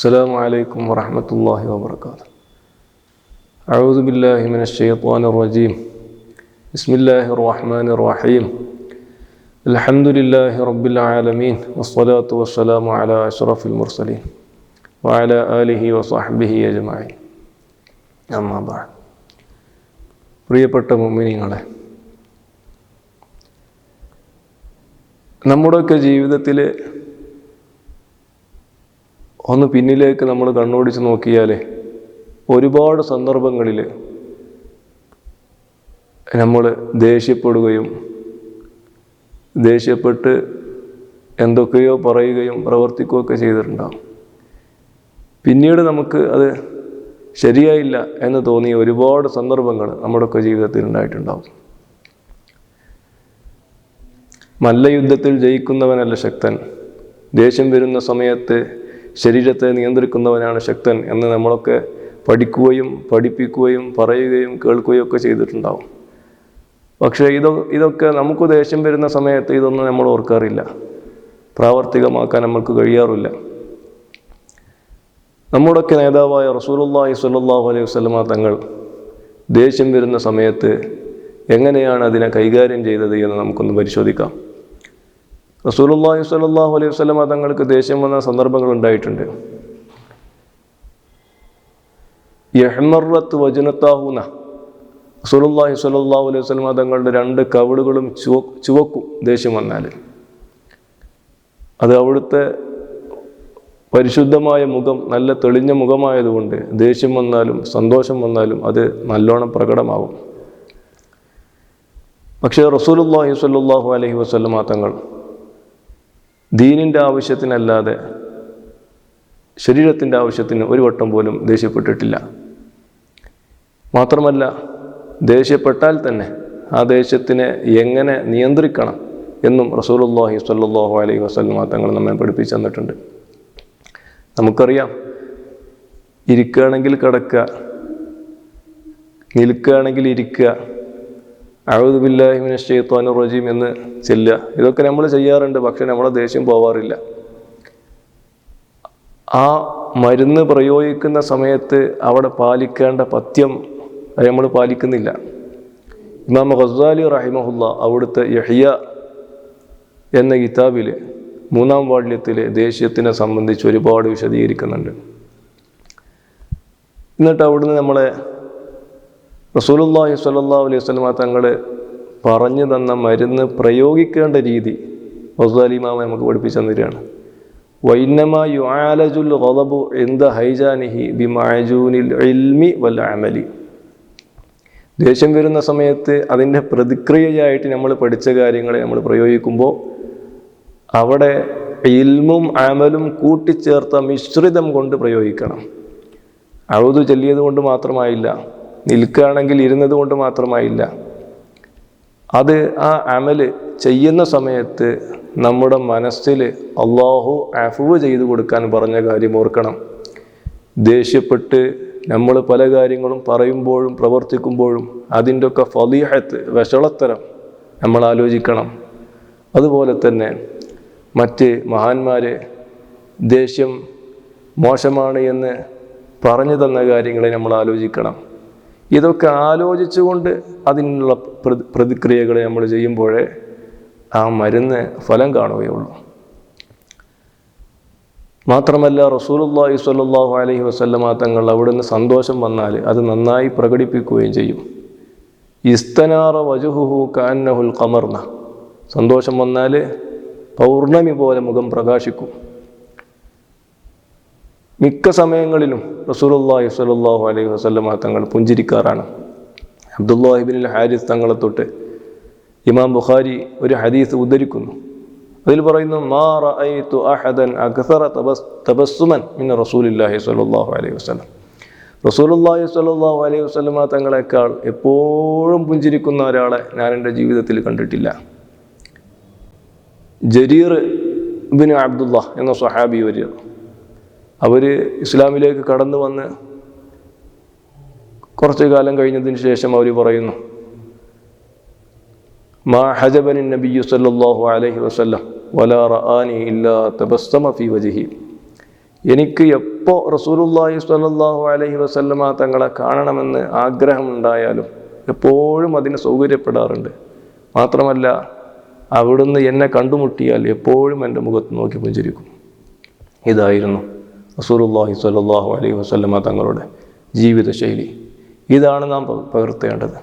السلام عليكم ورحمة الله وبركاته أعوذ بالله من الشيطان الرجيم بسم الله الرحمن الرحيم الحمد لله رب العالمين والصلاة والسلام على أشرف المرسلين وعلى آله وصحبه أجمعين أما بعد പ്രിയപ്പെട്ട മുമ്മിനിങ്ങളെ നമ്മുടെയൊക്കെ ജീവിതത്തിൽ ഒന്ന് പിന്നിലേക്ക് നമ്മൾ കണ്ണോടിച്ച് നോക്കിയാൽ ഒരുപാട് സന്ദർഭങ്ങളിൽ നമ്മൾ ദേഷ്യപ്പെടുകയും ദേഷ്യപ്പെട്ട് എന്തൊക്കെയോ പറയുകയും പ്രവർത്തിക്കുകയൊക്കെ ചെയ്തിട്ടുണ്ടാവും. പിന്നീട് നമുക്ക് അത് ശരിയായില്ല എന്ന് തോന്നിയ ഒരുപാട് സന്ദർഭങ്ങൾ നമ്മുടെയൊക്കെ ജീവിതത്തിൽ ഉണ്ടായിട്ടുണ്ടാവും. മല്ലയുദ്ധത്തിൽ ജയിക്കുന്നവനല്ല ശക്തൻ. ദേഷ്യം വരുന്ന സമയത്ത് ശരീരത്തെ നിയന്ത്രിക്കുന്നവനാണ് ശക്തൻ എന്ന് നമ്മളൊക്കെ പഠിക്കുകയും പഠിപ്പിക്കുകയും പറയുകയും കേൾക്കുകയും ഒക്കെ ചെയ്തിട്ടുണ്ടാവും. പക്ഷേ ഇതൊ ഇതൊക്കെ നമുക്ക് ദേഷ്യം വരുന്ന സമയത്ത് ഇതൊന്നും നമ്മൾ ഓർക്കാറില്ല. പ്രാവർത്തികമാക്കാൻ നമ്മൾക്ക് കഴിയാറില്ല. നമ്മുടെയൊക്കെ നേതാവായ റസൂലുള്ളാഹി സ്വല്ലല്ലാഹു അലൈഹി വസല്ലമ തങ്ങൾ ദേഷ്യം വരുന്ന സമയത്ത് എങ്ങനെയാണ് അതിനെ കൈകാര്യം ചെയ്തത് എന്ന് നമുക്കൊന്ന് പരിശോധിക്കാം. റസൂലുള്ളാഹി സ്വല്ലല്ലാഹു അലൈഹി വസല്ലമ തങ്ങൾക്ക് ദേഷ്യം വന്ന സന്ദർഭങ്ങൾ ഉണ്ടായിട്ടുണ്ട്. യഹ്മറത്ത് വജനത്താഹൂന. റസൂലുള്ളാഹി സ്വല്ലല്ലാഹു അലൈഹി വസല്ലമ തങ്ങളുടെ രണ്ട് കവിളുകളും ചുവ ചുവക്കും ദേഷ്യം വന്നാൽ. അത് അവിടുത്തെ പരിശുദ്ധമായ മുഖം നല്ല തെളിഞ്ഞ മുഖമായതുകൊണ്ട് ദേഷ്യം വന്നാലും സന്തോഷം വന്നാലും അത് നല്ലോണം പ്രകടമാവും. പക്ഷേ റസൂലുല്ലാഹി സ്വല്ലല്ലാഹു അലൈഹി വസല്ലമ തങ്ങൾ ദീനിന്റെ ആവശ്യത്തിനല്ലാതെ ശരീരത്തിന്റെ ആവശ്യത്തിന് ഒരു വട്ടം പോലും ദേഷ്യപ്പെട്ടിട്ടില്ല. മാത്രമല്ല ദേഷ്യപ്പെട്ടാൽ തന്നെ ആ ദേഷ്യത്തിനെ എങ്ങനെ നിയന്ത്രിക്കണം എന്നും റസൂലുള്ളാഹി സ്വല്ലല്ലാഹു അലൈഹി വസല്ലമ തങ്ങൾ നമ്മെ പഠിപ്പിച്ചു തന്നിട്ടുണ്ട്. നമുക്കറിയാം ഇരിക്കുകയാണെങ്കിൽ കിടക്കുക നിൽക്കുകയാണെങ്കിൽ ഇരിക്കുക അഴുദുബില്ലാഹിമിന് ഷെയ്ത്താനു റജീം എന്ന് ചെല്ലുക. ഇതൊക്കെ നമ്മൾ ചെയ്യാറുണ്ട് പക്ഷെ നമ്മളെ ദേഷ്യം പോവാറില്ല. ആ മരുന്ന് പ്രയോഗിക്കുന്ന സമയത്ത് അവിടെ പാലിക്കേണ്ട പത്യം നമ്മൾ പാലിക്കുന്നില്ല. ഇമാം ഖസാലി റഹിമഹുല്ല അവിടുത്തെ യഹിയ എന്ന കിതാബിൽ മൂന്നാം വാള്യത്തിൽ ദേഷ്യത്തിനെ സംബന്ധിച്ച് ഒരുപാട് വിശദീകരിക്കുന്നുണ്ട്. എന്നിട്ട് അവിടുന്ന് നമ്മളെ റസൂലുള്ളാഹി സ്വല്ലല്ലാഹു അലൈഹി വസല്ലമ തങ്ങൾ പറഞ്ഞു തന്ന മരുന്ന് പ്രയോഗിക്കേണ്ട രീതി വസുദാലിമാമ നമുക്ക് പഠിപ്പിച്ചു തന്നിരിക്കുകയാണ്. വൈന്നമ യുആലജുൽ ഗളബു ഇൻദ ഹൈജാനിഹി ബിമഅജൂനിൽ ഇൽമി വൽ അമലി. ദേഷ്യം വരുന്ന സമയത്ത് അതിന്റെ പ്രതിക്രിയയായിട്ട് നമ്മൾ പഠിച്ച കാര്യങ്ങളെ നമ്മൾ പ്രയോഗിക്കുമ്പോൾ അവിടെ ഇൽമും അമലും കൂട്ടിച്ചേർത്ത മിശ്രിതം കൊണ്ട് പ്രയോഗിക്കണം. അഴുതു ചൊല്ലിയത് കൊണ്ട് മാത്രമായില്ല. നിൽക്കുകയാണെങ്കിൽ ഇരുന്നത് കൊണ്ട് മാത്രമായില്ല. അത് ആ അമൽ ചെയ്യുന്ന സമയത്ത് നമ്മുടെ മനസ്സിൽ അള്ളാഹു അഫുവ് ചെയ്തു കൊടുക്കാൻ പറഞ്ഞ കാര്യം ഓർക്കണം. ദേഷ്യപ്പെട്ട് നമ്മൾ പല കാര്യങ്ങളും പറയുമ്പോഴും പ്രവർത്തിക്കുമ്പോഴും അതിന്റെ ഒക്കെ ഫലീഹത്ത് വിഷളത്തരം നമ്മൾ ആലോചിക്കണം. അതുപോലെ തന്നെ മറ്റ് മഹാന്മാരെ ദേഷ്യം മോശമാണ് എന്ന് പറഞ്ഞു തന്ന കാര്യങ്ങളെ നമ്മൾ ആലോചിക്കണം. ഇതൊക്കെ ആലോചിച്ചുകൊണ്ട് അതിനുള്ള പ്രതിക്രിയകൾ നമ്മൾ ചെയ്യുമ്പോഴേ ആ മരുന്ന് ഫലം കാണുകയുള്ളൂ മാത്രമല്ല റസൂലുള്ളാഹി സ്വല്ലല്ലാഹു അലൈഹി വസല്ലമ തങ്ങൾ അവിടുന്ന് സന്തോഷം വന്നാൽ അത് നന്നായി പ്രകടിപ്പിക്കുകയും ചെയ്യും. ഇസ്തനാറ വജുഹുഹു കാന്നഹുൽ കമർന സന്തോഷം വന്നാൽ പൗർണമി പോലെ മുഖം പ്രകാശിക്കും. മിക്ക സമയങ്ങളിലും റസൂലുള്ളാഹി സ്വല്ലല്ലാഹു അലൈഹി വസല്ലമ തങ്ങൾ പുഞ്ചിരിക്കാറാണ്. അബ്ദുല്ലാഹിബിൻ ഹാരിസ് തങ്ങളെ തൊട്ട് ഇമാം ബുഖാരി ഒരു ഹദീസ് ഉദ്ധരിക്കുന്നു. അതിൽ പറയുന്നു മാ റഅയ്തു അഹദൻ അക്സറ തബസ് തബസ്സുമൻ മിൻ റസൂലുള്ളാഹി സ്വല്ലല്ലാഹു അലൈഹി വസല്ലം. റസൂലുള്ളാഹി സ്വല്ലല്ലാഹു അലൈഹി വസല്ലമ തങ്ങളെക്കാൾ എപ്പോഴും പുഞ്ചിരിക്കുന്ന ഒരാളെ ഞാൻ എന്റെ ജീവിതത്തിൽ കണ്ടിട്ടില്ല. ജരീർ ബിൻ അബ്ദുള്ള എന്ന സ്വഹാബി വരിക അവർ ഇസ്ലാമിലേക്ക് കടന്നു വന്ന് കുറച്ചു കാലം കഴിഞ്ഞതിന് ശേഷം അവർ പറയുന്നു മാ ഹജബനി നബിയു സല്ലല്ലാഹു അലൈഹി വസല്ലം വലാ റആനി ഇല്ലാ തബസ്തമ ഫി വജിഹി. എനിക്ക് എപ്പോൾ റസൂലുല്ലാഹി സ്വല്ലല്ലാഹു അലൈഹി വസല്ലമ തങ്ങളെ കാണണമെന്ന് ആഗ്രഹമുണ്ടായാലും എപ്പോഴും അതിന് സൗകര്യപ്പെടാറുണ്ട്. മാത്രമല്ല അവിടുന്ന് എന്നെ കണ്ടുമുട്ടിയാൽ എപ്പോഴും എന്റെ മുഖത്ത് നോക്കി പുഞ്ചിരിക്കും. ഇതായിരുന്നു റസൂലുള്ളാഹി സ്വല്ലല്ലാഹു അലൈഹി വസല്ലമ തങ്ങളുടെ ജീവിതശൈലി. ഇതാണ് നാം പകർത്തേണ്ടത്.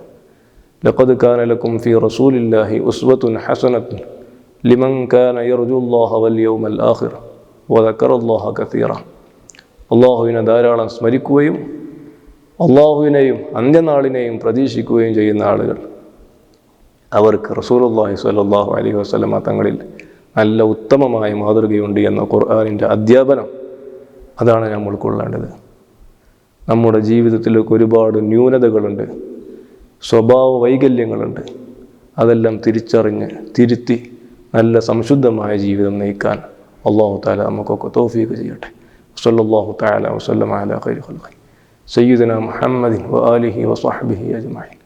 ലഖദ് കാന ലക്കും ഫി റസൂലില്ലാഹി ഉസ്വത്തുൻ ഹസനത്തുൻ ലിമൻ കാന യർജുല്ലാഹ വൽ യൗമൽ ആഖിർ വദക്കറല്ലാഹ കസീറ. അള്ളാഹുവിനെ ധാരാളം സ്മരിക്കുകയും അള്ളാഹുവിനെയും അന്ത്യനാളിനെയും പ്രതീക്ഷിക്കുകയും ചെയ്യുന്ന ആളുകൾ. അവർക്ക് റസൂലുള്ളാഹി സ്വല്ലല്ലാഹു അലൈഹി വസല്ലമ തങ്ങളിൽ നല്ല ഉത്തമമായ മാതൃകയുണ്ട് എന്ന ഖുർആനിന്റെ അധ്യാപനം അതാണ് നമ്മൾ ഉൾക്കൊള്ളേണ്ടത് നമ്മുടെ ജീവിതത്തിലൊക്കെ ഒരുപാട് ന്യൂനതകളുണ്ട്. സ്വഭാവ വൈകല്യങ്ങളുണ്ട്. അതെല്ലാം തിരിച്ചറിഞ്ഞ് തിരുത്തി നല്ല സംശുദ്ധമായ ജീവിതം നയിക്കാൻ അള്ളാഹു താല നമുക്കൊക്കെ തോഫീക്ക് ചെയ്യട്ടെ. സല്ലല്ലാഹു താല വസ്ലം അലാ ഖൽഖി. സയ്യിദന മുഹമ്മദിൻ വ വസഹ്ബിഹി അജ്മഈൻ.